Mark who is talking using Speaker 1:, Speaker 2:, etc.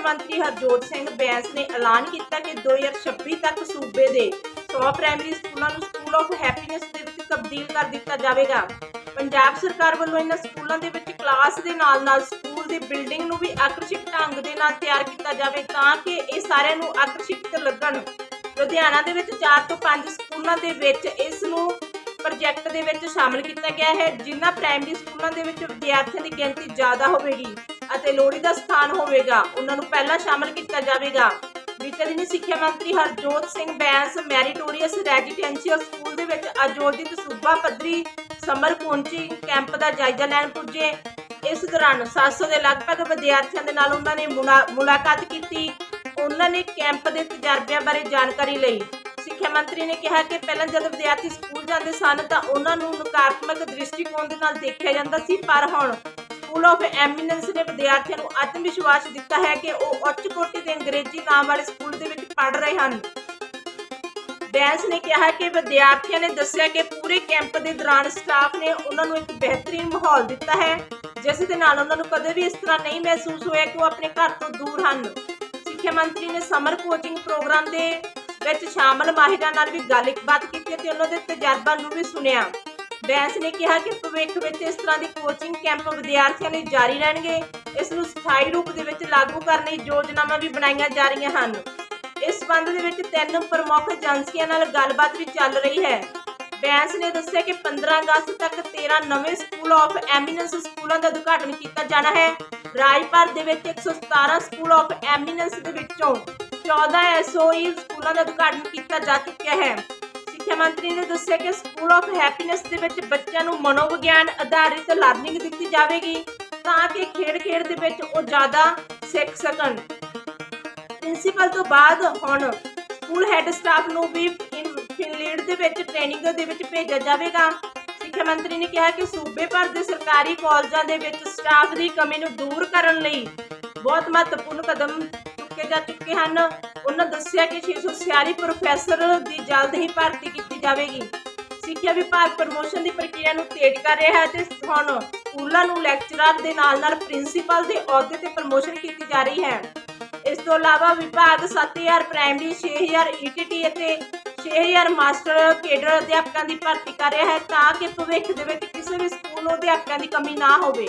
Speaker 1: ਮੰਤਰੀ ਹਰਜੋਤ ਸਿੰਘ ਬੈਂਸ ਨੇ ਐਲਾਨ ਕੀਤਾ ਕਿ 2026 ਤੱਕ ਸੂਬੇ ਦੇ 100 ਪ੍ਰਾਇਮਰੀ ਸਕੂਲਾਂ ਨੂੰ ਸਕੂਲ ਆਫ ਹੈਪੀਨੈਸ ਦੇ ਵਿੱਚ ਤਬਦੀਲ ਕਰ ਦਿੱਤਾ ਜਾਵੇਗਾ। ਪੰਜਾਬ ਸਰਕਾਰ ਵੱਲੋਂ ਇਹਨਾਂ ਸਕੂਲਾਂ ਦੇ ਵਿੱਚ ਕਲਾਸ ਦੇ ਨਾਲ-ਨਾਲ ਸਕੂਲ ਦੀ ਬਿਲਡਿੰਗ ਨੂੰ ਵੀ ਆਕਰਸ਼ਕ ਢੰਗ ਦੇ ਨਾਲ ਤਿਆਰ ਕੀਤਾ ਜਾਵੇ ਤਾਂ ਕਿ ਇਹ ਸਾਰਿਆਂ ਨੂੰ ਆਕਰਸ਼ਿਤ ਲੱਗਣ। ਲੁਧਿਆਣਾ ਦੇ ਵਿੱਚ 4 ਤੋਂ 5 ਸਕੂਲਾਂ ਦੇ ਵਿੱਚ ਇਸ ਨੂੰ ਪ੍ਰੋਜੈਕਟ ਦੇ ਵਿੱਚ ਸ਼ਾਮਲ ਕੀਤਾ ਗਿਆ ਹੈ, ਜਿਨ੍ਹਾਂ ਪ੍ਰਾਇਮਰੀ ਸਕੂਲਾਂ ਦੇ ਵਿੱਚ ਵਿਦਿਆਰਥੀਆਂ ਦੀ ਗਿਣਤੀ ਜ਼ਿਆਦਾ ਹੋਵੇਗੀ। ਅਤੇ ਲੋੜੀਂਦਾ ਸਥਾਨ ਹੋਵੇਗਾ। ਉਹਨਾਂ ਨੂੰ ਪਹਿਲਾਂ ਸ਼ਾਮਲ ਕੀਤਾ ਜਾਵੇਗਾ। ਬੀਤੇ ਦਿਨੀ ਸਿੱਖਿਆ ਮੰਤਰੀ Harjot Singh Bains meritorious residential school ਦੇ ਵਿੱਚ ਆਯੋਜਿਤ ਸੂਬਾ ਪੱਧਰੀ ਸਮਰ ਕੋਚਿੰਗ ਕੈਂਪ ਦਾ ਜਾਇਜ਼ਾ ਲੈਣ ਪੁੱਜੇ। ਇਸ ਦੌਰਾਨ 700 ਦੇ ਲਗਭਗ ਵਿਦਿਆਰਥੀਆਂ ਦੇ ਨਾਲ ਉਹਨਾਂ ਨੇ ਮੁਲਾਕਾਤ ਕੀਤੀ। ਉਹਨਾਂ ਨੇ ਕੈਂਪ ਦੇ ਤਜਰਬਿਆਂ ਬਾਰੇ ਜਾਣਕਾਰੀ ਲਈ। ਸਿੱਖਿਆ ਮੰਤਰੀ ਨੇ ਕਿਹਾ ਕਿ ਪਹਿਲਾਂ ਜਦ ਵਿਦਿਆਰਥੀ ਸਕੂਲ ਜਾਂਦੇ ਸਨ ਤਾਂ ਉਹਨਾਂ ਨੂੰ ਨਕਾਰਾਤਮਕ ਦ੍ਰਿਸ਼ਟੀਕੋਣ ਦੇ ਨਾਲ ਦੇਖਿਆ ਜਾਂਦਾ ਸੀ, ਪਰ ਹੁਣ ਸਕੂਲ ਆਫ ਐਮੀਨੈਂਸ ਨੇ ਵਿਦਿਆਰਥੀਆਂ ਨੂੰ ਆਤਮ ਵਿਸ਼ਵਾਸ ਦਿੱਤਾ ਹੈ ਕਿ ਉਹ ਉੱਚ ਕੋਟੀ ਦੇ ਅੰਗਰੇਜ਼ੀ ਨਾਮ ਵਾਲੇ ਸਕੂਲ ਦੇ ਵਿੱਚ ਪੜ੍ਹ ਰਹੇ ਹਨ। ਬੈਂਸ ਨੇ ਕਿਹਾ ਕਿ ਵਿਦਿਆਰਥੀਆਂ ਨੇ ਦੱਸਿਆ ਕਿ ਪੂਰੇ ਕੈਂਪ ਦੇ ਦੌਰਾਨ ਸਟਾਫ ਨੇ ਉਹਨਾਂ ਨੂੰ ਇੱਕ ਬਿਹਤਰੀਨ ਮਾਹੌਲ ਦਿੱਤਾ ਹੈ, ਜਿਸ ਦੇ ਨਾਲ ਉਹਨਾਂ ਨੂੰ ਕਦੇ ਵੀ ਇਸ ਤਰ੍ਹਾਂ ਨਹੀਂ ਮਹਿਸੂਸ ਹੋਇਆ ਕਿ ਉਹ ਆਪਣੇ ਘਰ ਤੋਂ ਦੂਰ ਹਨ। ਸਿੱਖਿਆ ਮੰਤਰੀ ਨੇ ਸਮਰ ਕੋਚਿੰਗ ਪ੍ਰੋਗਰਾਮ ਦੇ ਵਿੱਚ ਸ਼ਾਮਲ ਮਾਹਿਰਾਂ ਨਾਲ ਵੀ ਗੱਲਬਾਤ ਕੀਤੀ ਤੇ ਉਹਨਾਂ ਦੇ ਤਜਰਬਾ ਨੂੰ ਵੀ ਸੁਣਿਆ। ਬੈਂਸ ਨੇ ਕਿਹਾ ਕਿ ਭਵਿੱਖ ਵਿੱਚ ਇਸ ਤਰ੍ਹਾਂ ਦੇ ਕੋਚਿੰਗ ਕੈਂਪ ਵਿਦਿਆਰਥੀਆਂ ਲਈ ਜਾਰੀ ਰਹਿਣਗੇ। ਇਸ ਨੂੰ ਸਥਾਈ ਰੂਪ ਦੇ ਵਿੱਚ ਲਾਗੂ ਕਰਨ ਲਈ ਯੋਜਨਾਵਾਂ ਵੀ ਬਣਾਈਆਂ ਜਾ ਰਹੀਆਂ ਹਨ। ਇਸ ਸੰਬੰਧ ਦੇ ਵਿੱਚ ਤਿੰਨ ਪ੍ਰਮੁੱਖ ਏਜੰਸੀਆਂ ਨਾਲ ਗੱਲਬਾਤ ਵੀ ਚੱਲ ਰਹੀ ਹੈ। ਬੈਂਸ ਨੇ ਦੱਸਿਆ ਕਿ 15 ਅਗਸਤ ਤੱਕ 13 ਨਵੇਂ ਸਕੂਲ ਆਫ ਐਮੀਨੈਂਸ ਸਕੂਲਾਂ ਦਾ ਉਦਘਾਟਨ ਕੀਤਾ ਜਾਣਾ ਹੈ। ਰਾਜ ਭਰ ਦੇ ਵਿੱਚ 117 ਸਕੂਲ ਆਫ ਐਮੀਨੈਂਸ ਦੇ ਵਿੱਚੋਂ 14 ਐਸਓਈ ਸਕੂਲਾਂ ਦਾ ਉਦਘਾਟਨ ਕੀਤਾ ਜਾ ਚੁੱਕਿਆ ਹੈ। ਮੰਤਰੀ ਨੇ ਦੱਸਿਆ ਕਿ ਸਕੂਲ ਆਫ ਹੈਪੀਨੈਸ ਦੇ ਵਿੱਚ ਬੱਚਿਆਂ ਨੂੰ ਮਨੋਵਿਗਿਆਨ ਆਧਾਰਿਤ ਲਰਨਿੰਗ ਦਿੱਤੀ ਜਾਵੇਗੀ ਤਾਂ ਕਿ ਖੇਡ-ਖੇਡ ਦੇ ਵਿੱਚ ਉਹ ਜ਼ਿਆਦਾ ਸਿੱਖ ਸਕਣ। ਪ੍ਰਿੰਸੀਪਲ ਤੋਂ ਬਾਅਦ ਹੁਣ ਸਕੂਲ ਹੈੱਡ ਸਟਾਫ ਨੂੰ ਵੀ ਫਿਨਲੈਂਡ ਦੇ ਵਿੱਚ ਟ੍ਰੇਨਿੰਗ ਦੇ ਵਿੱਚ ਭੇਜਿਆ ਜਾਵੇਗਾ। ਸਿੱਖਿਆ ਮੰਤਰੀ ਨੇ ਕਿਹਾ ਕਿ ਸੂਬੇ ਭਰ ਦੇ ਸਰਕਾਰੀ ਕਾਲਜਾਂ ਦੇ ਵਿੱਚ ਸਟਾਫ ਦੀ ਕਮੀ ਨੂੰ ਦੂਰ ਕਰਨ ਲਈ ਬਹੁਤ ਮਹੱਤਵਪੂਰਨ ਕਦਮ ਚੁੱਕੇ ਜਾ ਚੁੱਕੇ ਹਨ। ਉਹਨਾਂ ਦੱਸਿਆ ਕਿ 646 ਪ੍ਰੋਫੈਸਰ ਦੀ ਜਲਦ ਹੀ ਭਰਤੀ ਜਾਵੇਗੀ। ਸਿੱਖਿਆ ਵਿਭਾਗ ਪ੍ਰਮੋਸ਼ਨ ਦੀ ਪ੍ਰਕਿਰਿਆ ਨੂੰ ਤੇਜ਼ ਕਰ ਰਿਹਾ ਹੈ ਤੇ ਹੁਣ ਸਕੂਲਾਂ ਨੂੰ ਲੈਕਚਰਰ ਦੇ ਨਾਲ-ਨਾਲ ਪ੍ਰਿੰਸੀਪਲ ਦੇ ਅਹੁਦੇ ਤੇ ਪ੍ਰਮੋਸ਼ਨ ਕੀਤੀ ਜਾ ਰਹੀ ਹੈ। ਇਸ ਤੋਂ ਇਲਾਵਾ ਵਿਭਾਗ 7000 ਪ੍ਰਾਇਮਰੀ 6000 ਈਟੀਟੀ ਅਤੇ 6000 ਮਾਸਟਰ ਕੇਡਰ ਅਧਿਆਪਕਾਂ ਦੀ ਭਰਤੀ ਕਰ ਰਿਹਾ ਹੈ ਤਾਂ ਕਿ ਭਵਿੱਖ ਦੇ ਵਿੱਚ ਕਿਸੇ ਵੀ ਸਕੂਲ ਨੂੰ ਅਧਿਆਪਕਾਂ ਦੀ ਕਮੀ ਨਾ ਹੋਵੇ।